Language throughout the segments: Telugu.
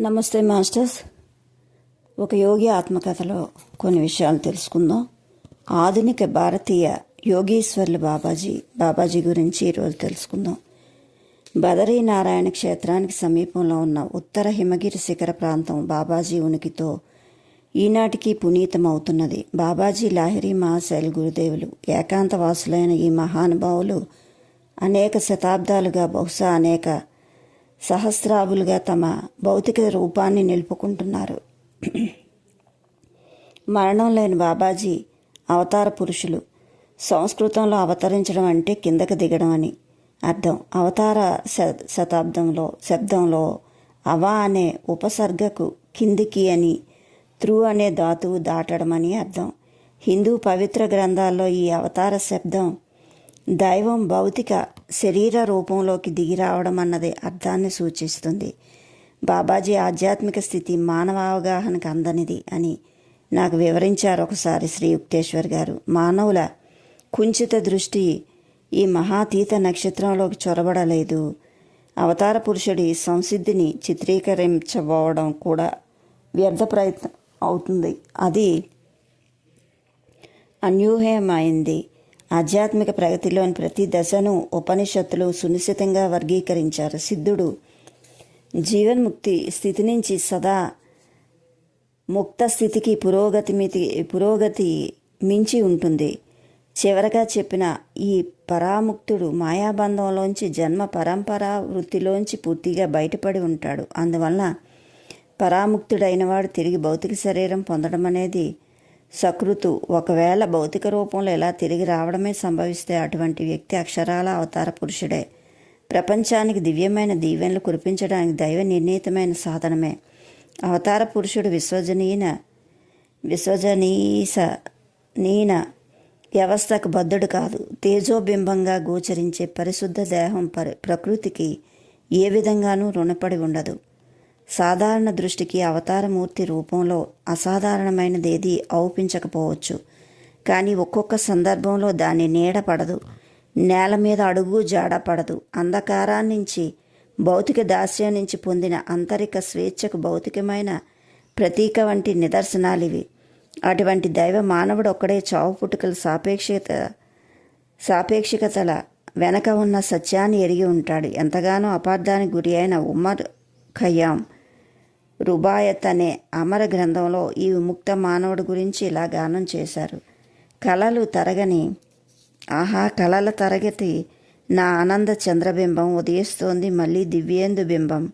నమస్తే మాస్టర్స్. ఒక యోగి ఆత్మకథలో కొన్ని విషయాలు తెలుసుకుందాం. ఆధునిక భారతీయ యోగీశ్వర్లు బాబాజీ బాబాజీ గురించి ఈరోజు తెలుసుకుందాం. బదరీ నారాయణ క్షేత్రానికి సమీపంలో ఉన్న ఉత్తర హిమగిరి శిఖర ప్రాంతం బాబాజీ ఉనికితో ఈనాటికి పునీతమవుతున్నది. బాబాజీ లాహిరి మహాశైల్ గురుదేవులు ఏకాంతవాసులైన ఈ మహానుభావులు అనేక శతాబ్దాలుగా బహుశా అనేక సహస్రాబులుగా తమ భౌతిక రూపాన్ని నిలుపుకుంటున్నారు. మరణం లేని బాబాజీ అవతార పురుషులు సంస్కృతంలో అవతరించడం అంటే కిందకు దిగడం అని అర్థం. అవతార శ- శతాబ్దంలో శబ్దంలో అవ అనే ఉపసర్గకు కిందికి అని త్రు అనే ధాతువు దాటడం అని అర్థం. హిందూ పవిత్ర గ్రంథాల్లో ఈ అవతార శబ్దం దైవం భౌతిక శరీర రూపంలోకి దిగి రావడం అన్నది అర్థాన్ని సూచిస్తుంది. బాబాజీ ఆధ్యాత్మిక స్థితి మానవ అవగాహనకు అందనిది అని నాకు వివరించారు ఒకసారి శ్రీ యుక్తేశ్వర్ గారు. మానవుల కుంచిత దృష్టి ఈ మహాతీత నక్షత్రంలోకి చొరబడలేదు. అవతార పురుషుడి సంసిద్ధిని చిత్రీకరించబోవడం కూడా వ్యర్థ ప్రయత్నం అవుతుంది. అది అన్యూహ్యమైంది. ఆధ్యాత్మిక ప్రగతిలోని ప్రతి దశను ఉపనిషత్తులు సునిశ్చితంగా వర్గీకరించారు. సిద్ధుడు జీవన్ముక్తి స్థితి నుంచి సదా ముక్త స్థితికి పురోగతి మితి పురోగతి మించి ఉంటుంది. చివరగా చెప్పిన ఈ పరాముక్తుడు మాయాబంధంలోంచి జన్మ పరంపర వృత్తిలోంచి పూర్తిగా బయటపడి ఉంటాడు. అందువలన పరాముక్తుడైనవాడు తిరిగి భౌతిక శరీరం పొందడం అనేది సకృతు ఒకవేళ భౌతిక రూపంలో ఇలా తిరిగి రావడమే సంభవిస్తే అటువంటి వ్యక్తి అక్షరాల అవతార పురుషుడే. ప్రపంచానికి దివ్యమైన దీవెనలు కురిపించడానికి దైవ నిర్ణీతమైన సాధనమే. అవతార పురుషుడు విశ్వజనీన విశ్వజనీస నీన వ్యవస్థకు బద్ధుడు కాదు. తేజోబింబంగా గోచరించే పరిశుద్ధ దేహం పరి ప్రకృతికి ఏ విధంగానూ రుణపడి ఉండదు. సాధారణ దృష్టికి అవతారమూర్తి రూపంలో అసాధారణమైనది ఔపించకపోవచ్చు. కానీ ఒక్కొక్క సందర్భంలో దాని నీడ పడదు. నేల మీద అడుగు జాడ పడదు. అంధకారాన్నించి భౌతిక దాస్యం నుంచి పొందిన అంతరిక స్వేచ్ఛకు భౌతికమైన ప్రతీక వంటి నిదర్శనాలివి. అటువంటి దైవ మానవుడు ఒక్కడే చావు పుట్టుకల సాపేక్షత సాపేక్షికతల వెనక ఉన్న సత్యాన్ని ఎరిగి ఉంటాడు. ఎంతగానో అపార్థానికి గురి అయిన ఉమర్ ఖయ్యాం. రుబాయత్ అనే అమర గ్రంథంలో ఈ విముక్త మానవుడి గురించి ఇలా గానం చేశారు. కళలు తరగని ఆహా కళల తరగతి నా ఆనంద చంద్రబింబం ఉదయిస్తోంది మళ్ళీ దివ్యేందు బింబం.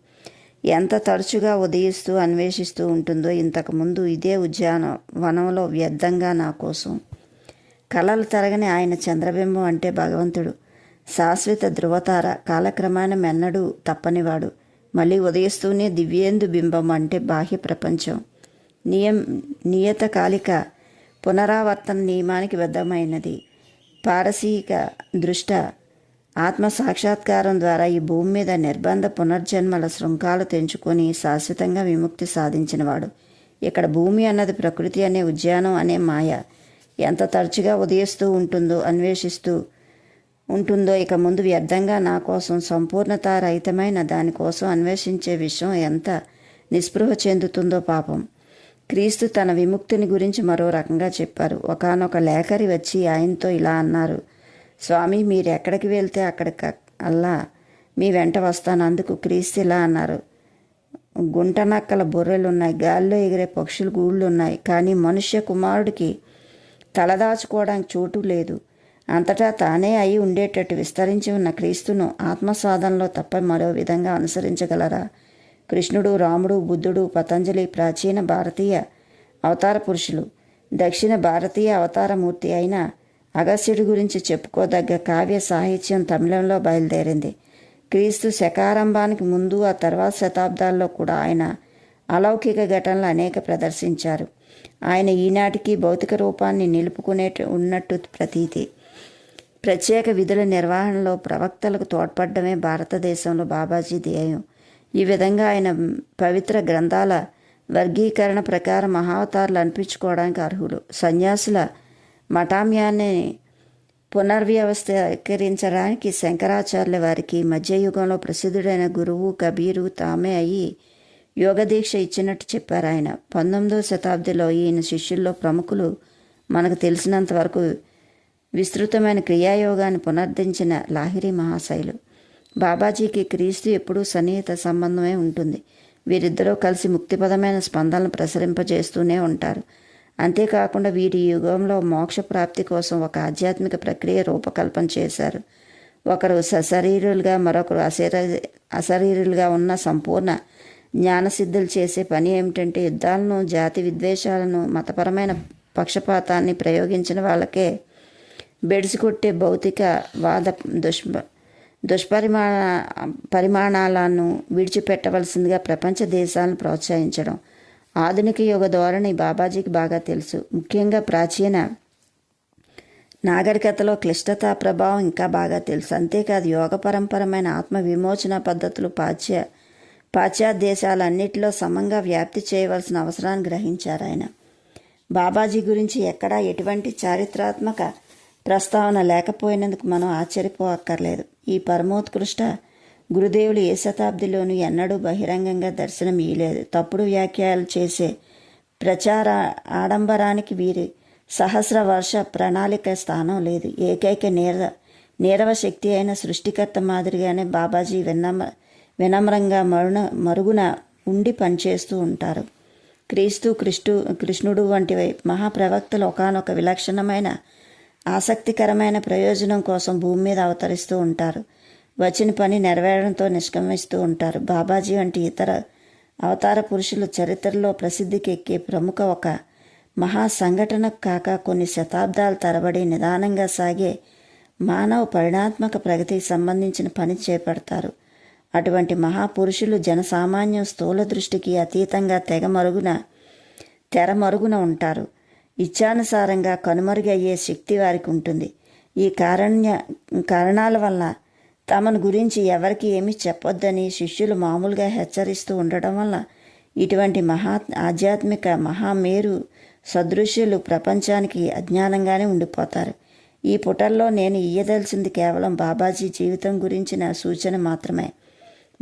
ఎంత తరచుగా ఉదయిస్తూ అన్వేషిస్తూ ఉంటుందో ఇంతకుముందు ఇదే ఉద్యాన వనంలో వ్యర్థంగా నా కోసం. కళలు తరగని ఆయన చంద్రబింబం అంటే భగవంతుడు. శాశ్వత ధృవతార కాలక్రమాన మెన్నడు తప్పనివాడు. మళ్ళీ ఉదయిస్తూనే దివ్యేందు బింబం అంటే బాహ్య ప్రపంచం. నియం నియతకాలిక పునరావర్తన నియమానికి బద్ధమైనది. పారసీక దృష్ట ఆత్మ సాక్షాత్కారం ద్వారా ఈ భూమి మీద నిర్బంధ పునర్జన్మల శృంఖాలు తెంచుకొని శాశ్వతంగా విముక్తి సాధించినవాడు. ఇక్కడ భూమి అన్నది ప్రకృతి అనే ఉద్యానం అనే మాయ ఎంత తరచుగా ఉదయిస్తూ ఉంటుందో అన్వేషిస్తూ ఉంటుందో ఇక ముందు వ్యర్థంగా నా కోసం సంపూర్ణత రహితమైన దానికోసం అన్వేషించే విషయం ఎంత నిస్పృహ చెందుతుందో పాపం. క్రీస్తు తన విముక్తిని గురించి మరో రకంగా చెప్పారు. ఒకానొక లేఖరి వచ్చి ఆయనతో ఇలా అన్నారు స్వామి మీరు ఎక్కడికి వెళ్తే అక్కడికి అల్లా మీ వెంట వస్తాను. అందుకు క్రీస్తు ఇలా అన్నారు గుంటనక్కల బొర్రెలు ఉన్నాయి గాల్లో ఎగిరే పక్షులు గూళ్ళు ఉన్నాయి కానీ మనుష్య కుమారుడికి తలదాచుకోవడానికి చోటు లేదు. అంతటా తానే అయి ఉండేటట్టు విస్తరించి ఉన్న క్రీస్తును ఆత్మసాధనలో తప్ప మరో విధంగా అనుసరించగలరా? కృష్ణుడు రాముడు బుద్ధుడు పతంజలి ప్రాచీన భారతీయ అవతార పురుషులు. దక్షిణ భారతీయ అవతారమూర్తి అయిన అగస్త్యుడి గురించి చెప్పుకోదగ్గ కావ్య సాహిత్యం తమిళంలో బయలుదేరింది. క్రీస్తు శకారంభానికి ముందు ఆ తర్వాత శతాబ్దాల్లో కూడా ఆయన అలౌకిక ఘటనలు అనేక ప్రదర్శించారు. ఆయన ఈనాటికి భౌతిక రూపాన్ని నిలుపుకునే ఉన్నట్టు ప్రతీతి. ప్రత్యేక విధుల నిర్వహణలో ప్రవక్తలకు తోడ్పడమే భారతదేశంలో బాబాజీ ధ్యేయం. ఈ విధంగా ఆయన పవిత్ర గ్రంథాల వర్గీకరణ ప్రకారం మహావతారులు అనిపించుకోవడానికి అర్హులు. సన్యాసుల మఠామ్యాన్ని పునర్వ్యవస్థీకరించడానికి శంకరాచార్యుల వారికి మధ్యయుగంలో ప్రసిద్ధుడైన గురువు కబీరు తామే అయి యోగ దీక్ష ఇచ్చినట్టు చెప్పారు ఆయన. పంతొమ్మిదవ శతాబ్దిలో ఈయన శిష్యుల్లో ప్రముఖులు మనకు తెలిసినంత వరకు విస్తృతమైన క్రియాయోగాన్ని పునర్దించిన లాహిరి మహాశైలు. బాబాజీకి క్రీస్తు ఎప్పుడూ సన్నిహిత సంబంధమే ఉంటుంది. వీరిద్దరూ కలిసి ముక్తిపదమైన స్పందనలు ప్రసరింపజేస్తూనే ఉంటారు. అంతేకాకుండా వీరి యుగంలో మోక్ష ప్రాప్తి కోసం ఒక ఆధ్యాత్మిక ప్రక్రియ రూపకల్పన చేశారు. ఒకరు సశరీరులుగా మరొకరు అశర అశరీరులుగా ఉన్న సంపూర్ణ జ్ఞానసిద్ధులు చేసే పని ఏమిటంటే యుద్ధాలను జాతి విద్వేషాలను మతపరమైన పక్షపాతాన్ని ప్రయోగించిన వాళ్ళకే బెడిసికొట్టే భౌతిక వాద దుష్ప దుష్పరిమాణ పరిమాణాలను విడిచిపెట్టవలసిందిగా ప్రపంచ దేశాలను ప్రోత్సహించడం. ఆధునిక యుగ ధోరణి బాబాజీకి బాగా తెలుసు. ముఖ్యంగా ప్రాచీన నాగరికతలో క్లిష్టత ప్రభావం ఇంకా బాగా తెలుసు. అంతేకాదు యోగ పరంపరమైన ఆత్మ విమోచన పద్ధతులు పాశ్చ పాశ్చాత్య దేశాలన్నిటిలో సమంగా వ్యాప్తి చేయవలసిన అవసరాన్ని గ్రహించారు ఆయన. బాబాజీ గురించి ఎక్కడా ఎటువంటి చారిత్రాత్మక ప్రస్తావన లేకపోయినందుకు మనం ఆశ్చర్యపోక్కర్లేదు. ఈ పరమోత్కృష్ట గురుదేవులు ఏ శతాబ్దిలోనూ ఎన్నడూ బహిరంగంగా దర్శనం ఇయ్యలేదు. తప్పుడు వ్యాఖ్యలు చేసే ప్రచార ఆడంబరానికి వీరి సహస్ర వర్ష ప్రణాళిక స్థానం లేదు. ఏకైక నీర నీరవ శక్తి అయిన సృష్టికర్త మాదిరిగానే బాబాజీ వినమ్ర వినమ్రంగా మరుణ మరుగున ఉండి పనిచేస్తూ ఉంటారు. క్రీస్తు కృష్ణు కృష్ణుడు వంటి మహాప్రవక్తలు ఒకనొక విలక్షణమైన ఆసక్తికరమైన ప్రయోజనం కోసం భూమి మీద అవతరిస్తూ ఉంటారు. వచ్చిన పని నెరవేరడంతో నిష్క్రమిస్తూ ఉంటారు. బాబాజీ వంటి ఇతర అవతార పురుషులు చరిత్రలో ప్రసిద్ధికి ఎక్కే ప్రముఖ ఒక మహా సంఘటన కాక కొన్ని శతాబ్దాల తరబడి నిదానంగా సాగే మానవ పరిణాత్మక ప్రగతికి సంబంధించిన పని చేపడతారు. అటువంటి మహాపురుషులు జనసామాన్యం స్థూల దృష్టికి అతీతంగా తెగ మరుగున తెర మరుగున ఉంటారు. ఇచ్చానుసారంగా కనుమరుగయ్యే శక్తి వారికి ఉంటుంది. ఈ కారణ్య కారణాల వల్ల తమను గురించి ఎవరికి ఏమీ చెప్పొద్దని శిష్యులు మామూలుగా హెచ్చరిస్తూ ఉండడం వల్ల ఇటువంటి మహా ఆధ్యాత్మిక మహామేరు సదృశ్యులు ప్రపంచానికి అజ్ఞానంగానే ఉండిపోతారు. ఈ పుటల్లో నేను ఇయ్యదలిసింది కేవలం బాబాజీ జీవితం గురించిన సూచన మాత్రమే.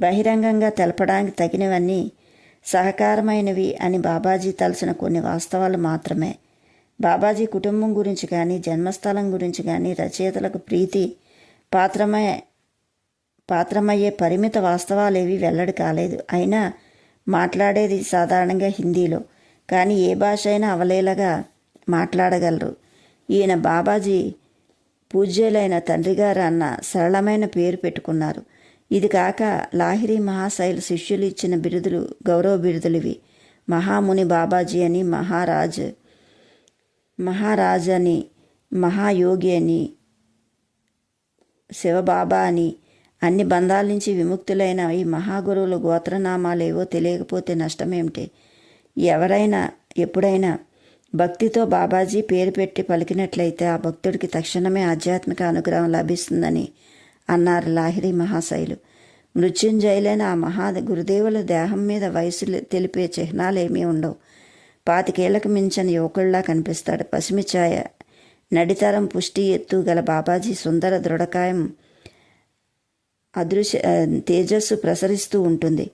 బహిరంగంగా తెలపడానికి తగినవన్నీ సహకారమైనవి అని బాబాజీ తలసిన కొన్ని వాస్తవాలు మాత్రమే. బాబాజీ కుటుంబం గురించి కానీ జన్మస్థలం గురించి కానీ రచయితలకు ప్రీతి పాత్రమే పాత్రమయ్యే పరిమిత వాస్తవాలేవి వెల్లడి కాలేదు. అయినా మాట్లాడేది సాధారణంగా హిందీలో. కానీ ఏ భాష అయినా అవలేలగా మాట్లాడగలరు. ఈయన బాబాజీ పూజ్యులైన తండ్రిగారు అన్న సరళమైన పేరు పెట్టుకున్నారు. ఇది కాక లాహిరి మహాశైలు శిష్యులు ఇచ్చిన బిరుదులు గౌరవ బిరుదులు ఇవి. మహాముని బాబాజీ అని మహారాజ్ మహారాజ్ అని మహాయోగి అని శివబాబా అని అన్ని బంధాల నుంచి విముక్తులైన ఈ మహాగురువుల గోత్రనామాలేవో తెలియకపోతే నష్టమేమిటి? ఎవరైనా ఎప్పుడైనా భక్తితో బాబాజీ పేరు పెట్టి పలికినట్లయితే ఆ భక్తుడికి తక్షణమే ఆధ్యాత్మిక అనుగ్రహం లభిస్తుందని అన్నారు లాహిరి మహాశైలు. మృత్యుంజయులైన ఆ మహా గురుదేవుల దేహం మీద వయసు తెలిపే చిహ్నాలు ఏమీ ఉండవు. పాతికేళ్ళకు మించిన యువకుల్లా కనిపిస్తాడు. పసిమిఛాయ నడితరం పుష్టి ఎత్తు గల బాబాజీ సుందర దృఢకాయం అదృశ్య తేజస్సు ప్రసరిస్తూ ఉంటుంది.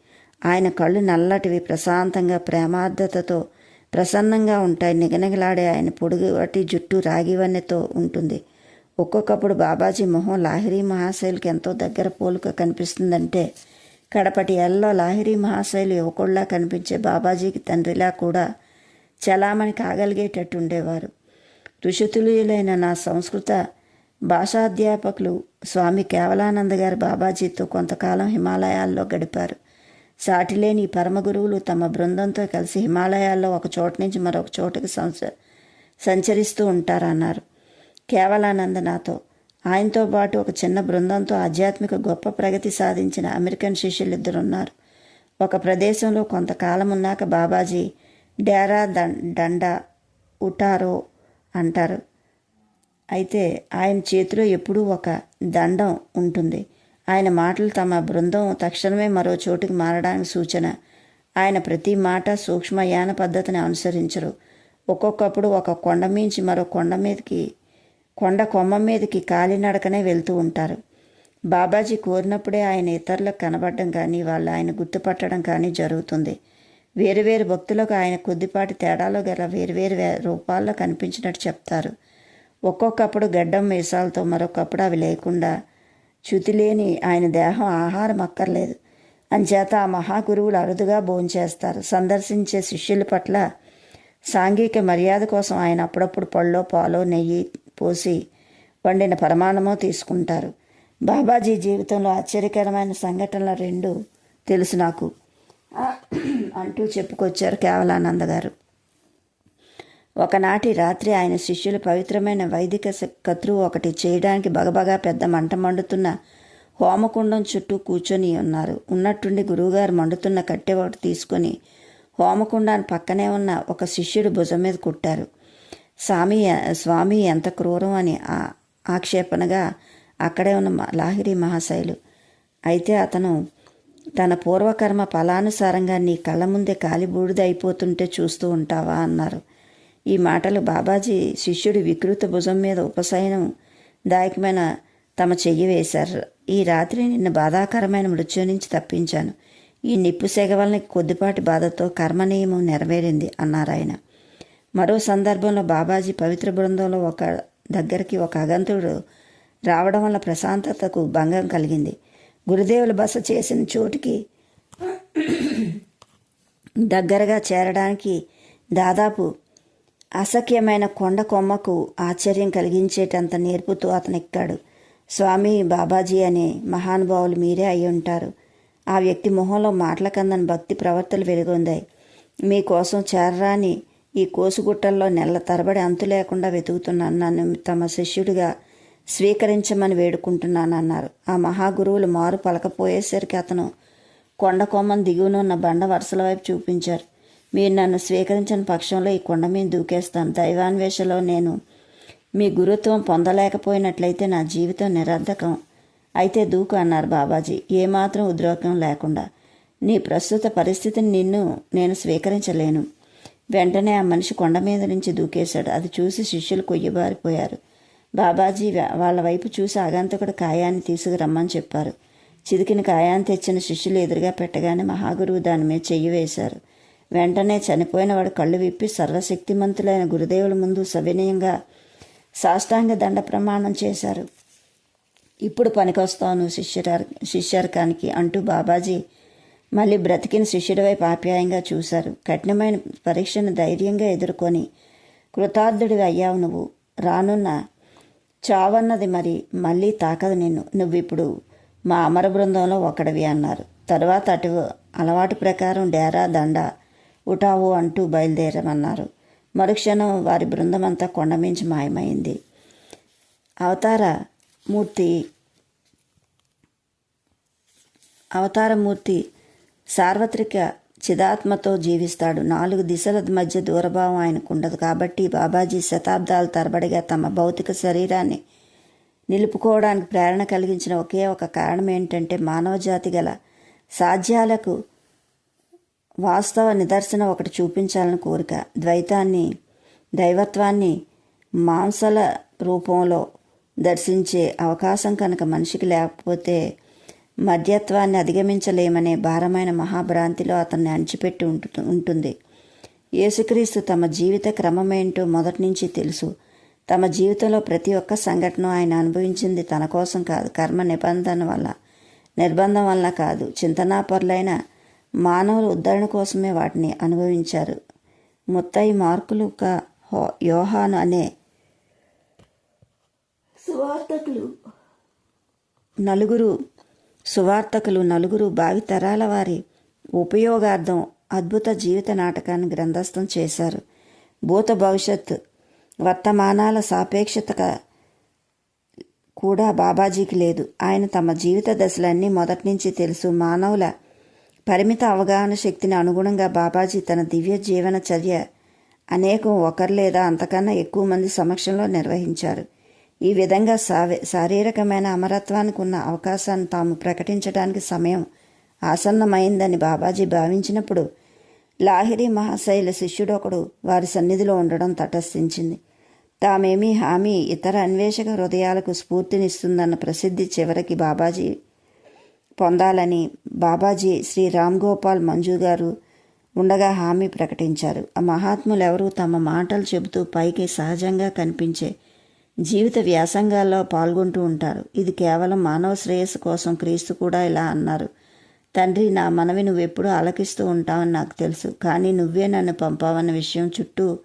ఆయన కళ్ళు నల్లటివి ప్రశాంతంగా ప్రేమార్థతతో ప్రసన్నంగా ఉంటాయి. నిగనిగలాడే ఆయన పొడుగుటి జుట్టు రాగివన్నెతో ఉంటుంది. ఒక్కొక్కప్పుడు బాబాజీ మొహం లాహిరి మహాశైలికి ఎంతో దగ్గర పోలుక కనిపిస్తుందంటే కడపటి ఎల్లో లాహిరి మహాశైలి యువకుల్లా కనిపించే బాబాజీకి తండ్రిలా కూడా చలామణి కాగలిగేటట్టు ఉండేవారు. ఋషితుల్యులైన నా సంస్కృత భాషాధ్యాపకులు స్వామి కేవలానంద గారు బాబాజీతో కొంతకాలం హిమాలయాల్లో గడిపారు. సాటిలేని పరమ గురువులు తమ బృందంతో కలిసి హిమాలయాల్లో ఒక చోట నుంచి మరొక చోటుకి సంచ సంచరిస్తూ ఉంటారన్నారు. కేవలానంద నాతో ఆయనతో పాటు ఒక చిన్న బృందంతో ఆధ్యాత్మిక గొప్ప ప్రగతి సాధించిన అమెరికన్ శిష్యులు ఇద్దరున్నారు ఒక ప్రదేశంలో కొంతకాలం ఉన్నాక బాబాజీ డేరా దండ ఉటారో అంటారు. అయితే ఆయన చేతిలో ఎప్పుడూ ఒక దండం ఉంటుంది. ఆయన మాటలు తమ బృందం తక్షణమే మరో చోటుకి మారడానికి సూచన. ఆయన ప్రతి మాట సూక్ష్మయాన పద్ధతిని అనుసరించరు. ఒక్కొక్కప్పుడు ఒక కొండ మించి మరో కొండ మీదకి కొండ కొమ్మ మీదకి కాలినడకనే వెళ్తూ ఉంటారు. బాబాజీ కోరినప్పుడే ఆయన ఇతరులకు కనబడడం కానీ వాళ్ళు ఆయన గుర్తుపట్టడం కానీ జరుగుతుంది. వేరువేరు భక్తులకు ఆయన కొద్దిపాటి తేడాలో గల వేరువేరు రూపాల్లో కనిపించినట్టు చెప్తారు. ఒక్కొక్కప్పుడు గడ్డం మీసాలతో మరొకప్పుడు అవి లేకుండా చ్యుతి లేని ఆయన దేహం ఆహారం అక్కర్లేదు. అంచేత ఆ మహాగురువులు అరుదుగా భోంచేస్తారు. సందర్శించే శిష్యుల పట్ల సాంఘిక మర్యాద కోసం ఆయన అప్పుడప్పుడు పళ్ళో పాలో నెయ్యి పోసి వండిన పరమాణమో తీసుకుంటారు. బాబాజీ జీవితంలో ఆశ్చర్యకరమైన సంఘటనలు రెండు తెలుసు నాకు. అంటూ చెప్పుకొచ్చారు కేవలానంద గారు. ఒకనాటి రాత్రి ఆయన శిష్యులు పవిత్రమైన వైదిక కత్రువు ఒకటి చేయడానికి బగబగా పెద్ద మంట మండుతున్న హోమకుండం చుట్టూ కూర్చొని ఉన్నారు. ఉన్నట్టుండి గురువుగారు మండుతున్న కట్టె ఒకటి తీసుకొని హోమకుండాన్ని పక్కనే ఉన్న ఒక శిష్యుడు భుజం మీద కుట్టారు. స్వామి స్వామి ఎంత క్రూరం అని ఆ- ఆక్షేపణగా అక్కడే ఉన్న మ- లాహిరి మహాశైలు. అయితే అతను తన పూర్వకర్మ ఫలానుసారంగా నీ కళ్ళ ముందే కాలిబూడిద అయిపోతుంటే చూస్తూ ఉంటావా అన్నారు. ఈ మాటలు బాబాజీ శిష్యుడి వికృత భుజం మీద ఉపశయనం దాయకమైన తమ చెయ్యి వేశారు. ఈ రాత్రి నిన్ను బాధాకరమైన మృత్యు నుంచి తప్పించాను. ఈ నిప్పు సెగ వలన కొద్దిపాటి బాధతో కర్మనియమం నెరవేరింది అన్నారాయన మరో సందర్భంలో బాబాజీ పవిత్ర బృందంలో ఒక దగ్గరికి ఒక అగంతుడు రావడం వల్ల ప్రశాంతతకు భంగం కలిగింది. గురుదేవులు బస చేసిన చోటుకి దగ్గరగా చేరడానికి దాదాపు అసఖ్యమైన కొండ కొమ్మకు ఆశ్చర్యం కలిగించేటంత నేర్పుతూ అతను ఎక్కాడు స్వామి బాబాజీ అనే మహానుభావులు మీరే అయి ఉంటారు. ఆ వ్యక్తి మొహంలో మాటల కందని భక్తి ప్రవర్తలు వెలుగొందాయి. మీకోసం చేరరాని ఈ కోసుగుట్టల్లో నెల తరబడి అంతు లేకుండా వెతుకుతున్నాను. నన్ను తమ శిష్యుడిగా స్వీకరించమని వేడుకుంటున్నాను అన్నారు ఆ మహాగురువులు మారు పలకపోయేసరికి అతను కొండ కొమ్మను దిగువనున్న బండ వరుసల వైపు చూపించారు. మీరు నన్ను స్వీకరించిన పక్షంలో ఈ కొండ మీద దూకేస్తాను. దైవాన్వేషలో నేను మీ గురుత్వం పొందలేకపోయినట్లయితే నా జీవితం నిరర్ధకం అయితే దూకు అన్నారు బాబాజీ. ఏమాత్రం ఉద్రోగం లేకుండా. నీ ప్రస్తుత పరిస్థితిని నిన్ను నేను స్వీకరించలేను. వెంటనే ఆ మనిషి కొండ మీద నుంచి దూకేశాడు. అది చూసి శిష్యులు కొయ్యబారిపోయారు. బాబాజీ వాళ్ళ వైపు చూసి ఆగంతకుడు కాయాన్ని తీసుకురమ్మని చెప్పారు. చిదికిన కాయాన్ని తెచ్చిన శిష్యులు ఎదురుగా పెట్టగానే మహాగురువు దాని మీద చెయ్యి వేశారు. వెంటనే చనిపోయిన వాడు కళ్ళు విప్పి సర్వశక్తిమంతులైన గురుదేవుల ముందు సవినయంగా సాష్టాంగ దండ ప్రమాణం చేశారు. ఇప్పుడు పనికొస్తాను శిష్యర శిష్యర్కానికి అంటూ బాబాజీ మళ్ళీ బ్రతికిన శిష్యుడి వైపు ఆప్యాయంగా చూశారు. కఠినమైన పరీక్షను ధైర్యంగా ఎదుర్కొని కృతార్థుడివి అయ్యావు నువ్వు. రానున్న చావన్నది మరి మళ్ళీ తాకదు నిన్ను. నువ్విప్పుడు మా అమర బృందంలో ఒకడివి అన్నారు. తరువాత అటు అలవాటు ప్రకారం డేరా దండ ఉటావు అంటూ బయలుదేరమన్నారు. మరుక్షణం వారి బృందం అంతా కొండమించి మాయమైంది. అవతార మూర్తి అవతారమూర్తి సార్వత్రిక చిదాత్మతో జీవిస్తాడు. నాలుగు దిశల మధ్య దూరభావం ఆయనకు ఉండదు కాబట్టి బాబాజీ శతాబ్దాల తరబడిగా తమ భౌతిక శరీరాన్ని నిలుపుకోవడానికి ప్రేరణ కలిగించిన ఒకే ఒక కారణం ఏంటంటే మానవజాతి గల సాధ్యాలకు వాస్తవ నిదర్శనం ఒకటి చూపించాలని కోరిక. ద్వైతాన్ని దైవత్వాన్ని మాంసల రూపంలో దర్శించే అవకాశం కనుక మనిషికి లేకపోతే మధ్యత్వాన్ని అధిగమించలేమనే భారమైన మహాభ్రాంతిలో అతన్ని అణిచిపెట్టి ఉంటు ఉంటుంది. యేసుక్రీస్తు తమ జీవిత క్రమమేంటో మొదటి నుంచి తెలుసు. తమ జీవితంలో ప్రతి ఒక్క సంఘటన ఆయన అనుభవించింది తన కోసం కాదు కర్మ నిబంధన వల్ల నిర్బంధం వల్ల కాదు. చింతనాపరులైన మానవుల ఉద్ధరణ కోసమే వాటిని అనుభవించారు. ముత్తయి మార్కులు యోహాను అనే సువార్తకులు నలుగురు సువార్తకులు నలుగురు భావితరాల వారి ఉపయోగార్థం అద్భుత జీవిత నాటకాన్ని గ్రంథస్థం చేశారు. భూత భవిష్యత్ వర్తమానాల సాపేక్షత కూడా బాబాజీకి లేదు. ఆయన తమ జీవిత దశలన్నీ మొదటి నుంచి తెలుసు. మానవుల పరిమిత అవగాహన శక్తిని అనుగుణంగా బాబాజీ తన దివ్య జీవన చర్య అనేకం ఒకరు లేదా అంతకన్నా ఎక్కువ మంది సమక్షంలో నిర్వహించారు. ఈ విధంగా సావే శారీరకమైన అమరత్వానికి ఉన్న అవకాశాన్ని తాము ప్రకటించడానికి సమయం ఆసన్నమైందని బాబాజీ భావించినప్పుడు లాహిరి మహాశైల శిష్యుడొకడు వారి సన్నిధిలో ఉండడం తటస్థించింది. తామేమీ హామీ ఇతర అన్వేషక హృదయాలకు స్ఫూర్తినిస్తుందన్న ప్రసిద్ధి చివరికి బాబాజీ పొందాలని బాబాజీ శ్రీ రామ్ గోపాల్ మంజు గారు ఉండగా హామీ ప్రకటించారు. ఆ మహాత్ములు ఎవరు తమ మాటలు చెబుతూ పైకి సహజంగా కనిపించే జీవిత వ్యాసంగాల్లో పాల్గొంటూ ఉంటారు. ఇది కేవలం మానవ శ్రేయస్సు కోసం క్రీస్తు కూడా ఇలా అన్నారు. తండ్రి నా మనవి నువ్వెప్పుడూ ఆలకిస్తూ ఉంటావని నాకు తెలుసు. కానీ నువ్వే నన్ను పంపావన్న విషయం చుట్టూ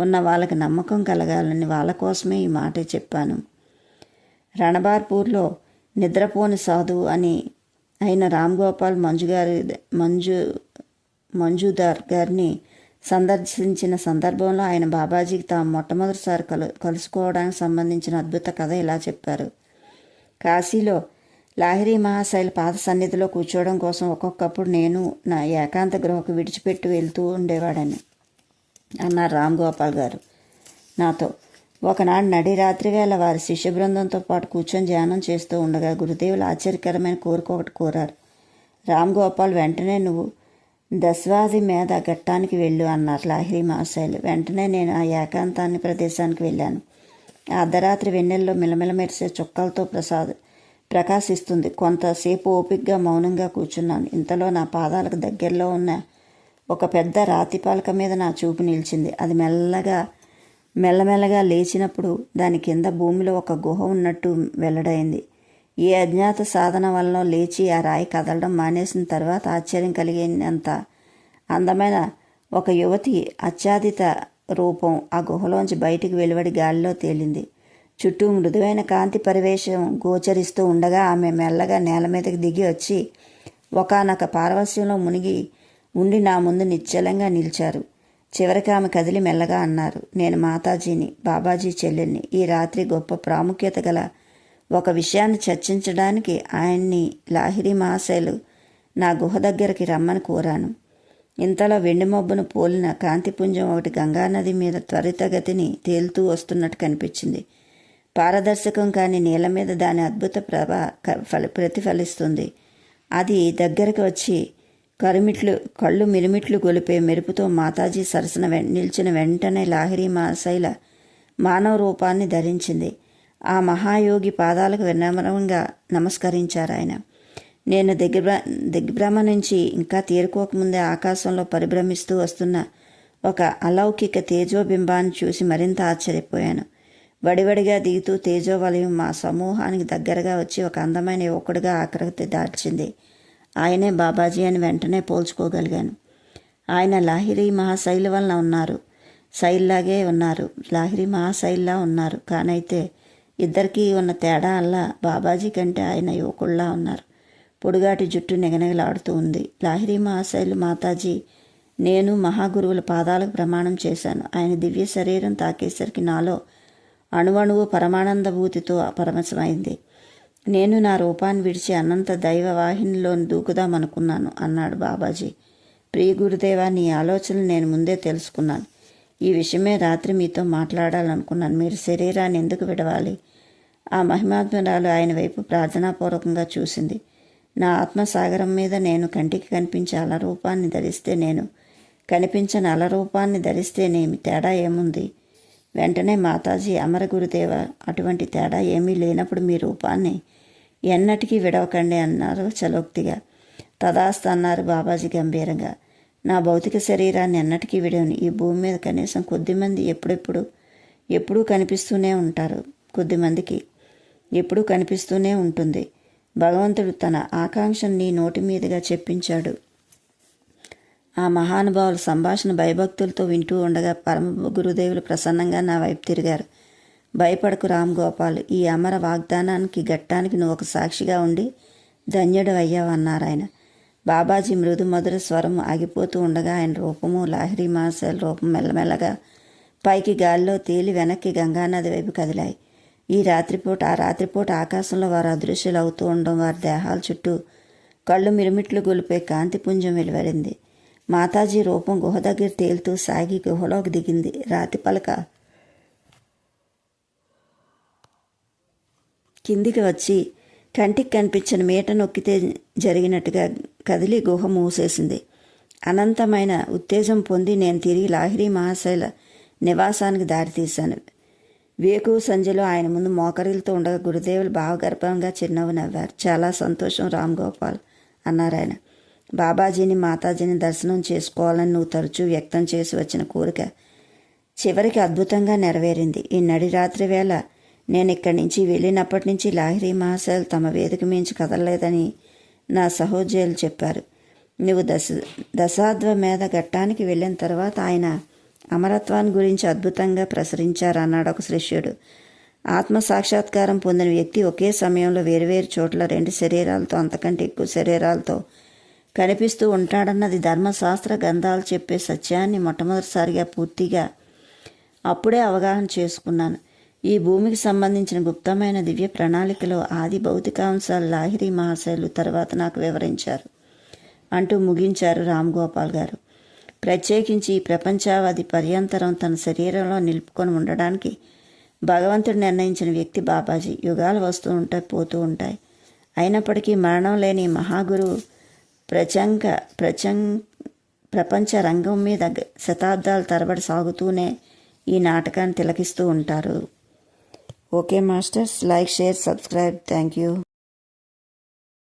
ఉన్న వాళ్ళకి నమ్మకం కలగాలని వాళ్ళ కోసమే ఈ మాట చెప్పాను. రణబార్పూర్లో నిద్రపోని సాధువు అని అయిన రామ్ గోపాల్ మంజు గారి మంజు మంజుదార్ గారిని సందర్శించిన సందర్భంలో ఆయన బాబాజీకి తాము మొట్టమొదటిసారి కలు కలుసుకోవడానికి సంబంధించిన అద్భుత కథ ఇలా చెప్పారు. కాశీలో లాహిరి మహాశైల పాత సన్నిధిలో కూర్చోవడం కోసం ఒక్కొక్కప్పుడు నేను నా ఏకాంత గృహకు విడిచిపెట్టి వెళ్తూ ఉండేవాడని అన్నారు రామ్ గోపాల్ గారు. నాతో ఒకనాడు నడి రాత్రి వేళ వారి శిష్య బృందంతో పాటు కూర్చొని ధ్యానం చేస్తూ ఉండగా గురుదేవులు ఆశ్చర్యకరమైన కోరిక ఒకటి కోరారు. రామ్ గోపాల్ వెంటనే నువ్వు దస్వాది మీద ఘట్టానికి వెళ్ళు అన్నారు లాహిరి మహాశైలు వెంటనే నేను ఆ ఏకాంతాన్ని ప్రదేశానికి వెళ్ళాను. ఆ అర్ధరాత్రి వెన్నెల్లో మిలమిల మెరిసే చుక్కలతో ప్రసాద్ ప్రకాశిస్తుంది. కొంతసేపు ఓపిగ్గా మౌనంగా కూర్చున్నాను. ఇంతలో నా పాదాలకు దగ్గరలో ఉన్న ఒక పెద్ద రాతి పాలక మీద నా చూపు నిలిచింది. అది మెల్లగా మెల్లమెల్లగా లేచినప్పుడు దాని కింద భూమిలో ఒక గుహ ఉన్నట్టు వెల్లడైంది. ఈ అజ్ఞాత సాధన వలన లేచి ఆ రాయి కదలడం మానేసిన తర్వాత ఆశ్చర్యం కలిగినంత అందమైన ఒక యువతి అత్యాధిత రూపం ఆ గుహలోంచి బయటికి వెలువడి గాలిలో తేలింది. చుట్టూ మృదువైన కాంతి పరివేశం గోచరిస్తూ ఉండగా ఆమె మెల్లగా నేల మీదకి దిగి వచ్చి ఒకానొక పారవస్యంలో మునిగి ఉండి నా ముందు నిశ్చలంగా నిలిచారు. చివరికి ఆమె కదిలి మెల్లగా అన్నారు నేను మాతాజీని బాబాజీ చెల్లెల్ని. ఈ రాత్రి గొప్ప ప్రాముఖ్యత గల ఒక విషయాన్ని చర్చించడానికి ఆయన్ని లాహిరి మహాశైలు నా గుహ దగ్గరికి రమ్మని కోరాను. ఇంతలో వెండి మబ్బును పోలిన కాంతిపుంజం ఒకటి గంగానది మీద త్వరితగతిని తేలుతూ వస్తున్నట్టు కనిపించింది. పారదర్శకం కాని నేల మీద దాని అద్భుత ప్రభ ప్రతిఫలిస్తుంది. అది దగ్గరకు వచ్చి కరుమిట్లు కళ్ళు మిరుమిట్లు గొలిపే మెరుపుతో మాతాజీ సరసన వె నిలిచిన వెంటనే లాహిరి మాసైల మానవ రూపాన్ని ధరించింది. ఆ మహాయోగి పాదాలకు వినమ్రంగా నమస్కరించారు ఆయన. నేను దిగ్భ్ర దిగ్భ్రమ నుంచి ఇంకా తేరుకోకముందే ఆకాశంలో పరిభ్రమిస్తూ వస్తున్న ఒక అలౌకిక తేజోబింబాన్ని చూసి మరింత ఆశ్చర్యపోయాను. వడివడిగా దిగుతూ తేజోవలయం మా సమూహానికి దగ్గరగా వచ్చి ఒక అందమైన యువకుడిగా ఆకృతి దాల్చింది. ఆయనే బాబాజీ అని వెంటనే పోల్చుకోగలిగాను. ఆయన లాహిరి మహాశైలి వలన ఉన్నారు. శైలిలాగే ఉన్నారు. లాహిరి మహాశైలిలా ఉన్నారు. కానైతే ఇద్దరికీ ఉన్న తేడా అల్లా బాబాజీ కంటే ఆయన యువకుల్లా ఉన్నారు. పొడుగాటి జుట్టు నిగనిగలాడుతూ ఉంది. లాహిరి మహాశైలు మాతాజీ నేను మహాగురువుల పాదాలకు ప్రమాణం చేశాను. ఆయన దివ్య శరీరం తాకేసరికి నాలో అణువణువు పరమానందభూతితో పరమశమైంది నేను నా రూపాన్ని విడిచి అనంత దైవ వాహినిలోని దూకుదామనుకున్నాను అన్నాడు బాబాజీ. ప్రియ గురుదేవా నీ ఆలోచనలు నేను ముందే తెలుసుకున్నాను. ఈ విషయమే రాత్రి మీతో మాట్లాడాలనుకున్నాను. మీరు శరీరాన్ని ఎందుకు విడవాలి? ఆ మహిమాత్మరాలు ఆయన వైపు ప్రార్థనాపూర్వకంగా చూసింది. నా ఆత్మసాగరం మీద నేను కంటికి కనిపించే అలరూపాన్ని ధరిస్తే నేను కనిపించని అలరూపాన్ని ధరిస్తేనేమి తేడా ఏముంది? వెంటనే మాతాజీ అమర గురుదేవ అటువంటి తేడా ఏమీ లేనప్పుడు మీ రూపాన్ని ఎన్నటికీ విడవకండి అన్నారు చలోక్తిగా. తదాస్త అన్నారు బాబాజీ గంభీరంగా. నా భౌతిక శరీరాన్ని ఎన్నటికీ విడవని. ఈ భూమి మీద కనీసం కొద్దిమంది ఎప్పుడెప్పుడు ఎప్పుడూ కనిపిస్తూనే ఉంటారు. కొద్దిమందికి ఎప్పుడూ కనిపిస్తూనే ఉంటుంది. భగవంతుడు తన ఆకాంక్షను నీ నోటి మీదుగా చెప్పించాడు. ఆ మహానుభావుల సంభాషణ భయభక్తులతో వింటూ ఉండగా పరమ గురుదేవులు ప్రసన్నంగా నా వైపు తిరిగారు. భయపడకు రామ్ గోపాల్ ఈ అమర వాగ్దానానికి ఘట్టానికి నువ్వు ఒక సాక్షిగా ఉండి ధన్యుడు అయ్యావన్నారు ఆయన. బాబాజీ మృదు మధుర స్వరం ఆగిపోతూ ఉండగా ఆయన రూపము లాహిరి మాసల్ రూపం మెల్లమెల్లగా పైకి గాల్లో తేలి వెనక్కి గంగానది వైపు కదిలాయి. ఈ రాత్రిపూట ఆ రాత్రిపూట ఆకాశంలో వారు అదృశ్యులు అవుతూ ఉండడం వారి దేహాల చుట్టూ కళ్ళు మిరుమిట్లు గొలిపే కాంతిపుంజం వెలువడింది. మాతాజీ రూపం గుహ దగ్గర తేలుతూ సాగి గుహలోకి దిగింది. రాతి పలక కిందికి వచ్చి కంటికి కనిపించిన మీట నొక్కితే జరిగినట్టుగా కదిలి గుహ మూసేసింది. అనంతమైన ఉత్తేజం పొంది నేను తిరిగి లాహిరి మహాశైల నివాసానికి దారితీశాను. వేకు సంధ్యలో ఆయన ముందు మోకరిలతో ఉండగా గురుదేవులు భావగర్భంగా చిరునవ్వు నవ్వారు. చాలా సంతోషం రామ్ గోపాల్ అన్నారు ఆయన. బాబాజీని మాతాజీని దర్శనం చేసుకోవాలని నువ్వు తరచూ వ్యక్తం చేసి వచ్చిన కోరిక చివరికి అద్భుతంగా నెరవేరింది. ఈ నడి రాత్రి వేళ నేను ఇక్కడి నుంచి వెళ్ళినప్పటి నుంచి లాహిరి మహాశయులు తమ వేదిక మించి కదలలేదని నా సహోద్యోగులు చెప్పారు. నువ్వు దశ దశాధ్వ మీద ఘట్టానికి వెళ్ళిన తర్వాత ఆయన అమరత్వాన్ని గురించి అద్భుతంగా ప్రసరించారన్నాడు ఒక శిష్యుడు. ఆత్మ సాక్షాత్కారం పొందిన వ్యక్తి ఒకే సమయంలో వేరువేరు చోట్ల రెండు శరీరాలతో అంతకంటే ఎక్కువ శరీరాలతో కనిపిస్తూ ఉంటాడన్నది ధర్మశాస్త్ర గ్రంథాలు చెప్పే సత్యాన్ని మొట్టమొదటిసారిగా పూర్తిగా అప్పుడే అవగాహన చేసుకున్నాను. ఈ భూమికి సంబంధించిన గుప్తమైన దివ్య ప్రణాళికలో ఆది భౌతికాంశాలు లాహిరి మహాశైలు తర్వాత నాకు వివరించారు. అంటూ ముగించారు రామ్ గోపాల్ గారు. ప్రత్యేకించి ఈ ప్రపంచావధి పర్యంతరం తన శరీరంలో నిలుపుకొని ఉండడానికి భగవంతుడు నిర్ణయించిన వ్యక్తి బాబాజీ. యుగాలు వస్తూ ఉంటాయి పోతూ ఉంటాయి. అయినప్పటికీ మరణం లేని మహాగురువు ప్రచంక ప్రచం ప్రపంచ రంగం మీద శతాబ్దాల తరబడి సాగుతూనే ఈ నాటకాన్ని తిలకిస్తూ ఉంటారు. Okay, masters. Like, share, subscribe. Thank you.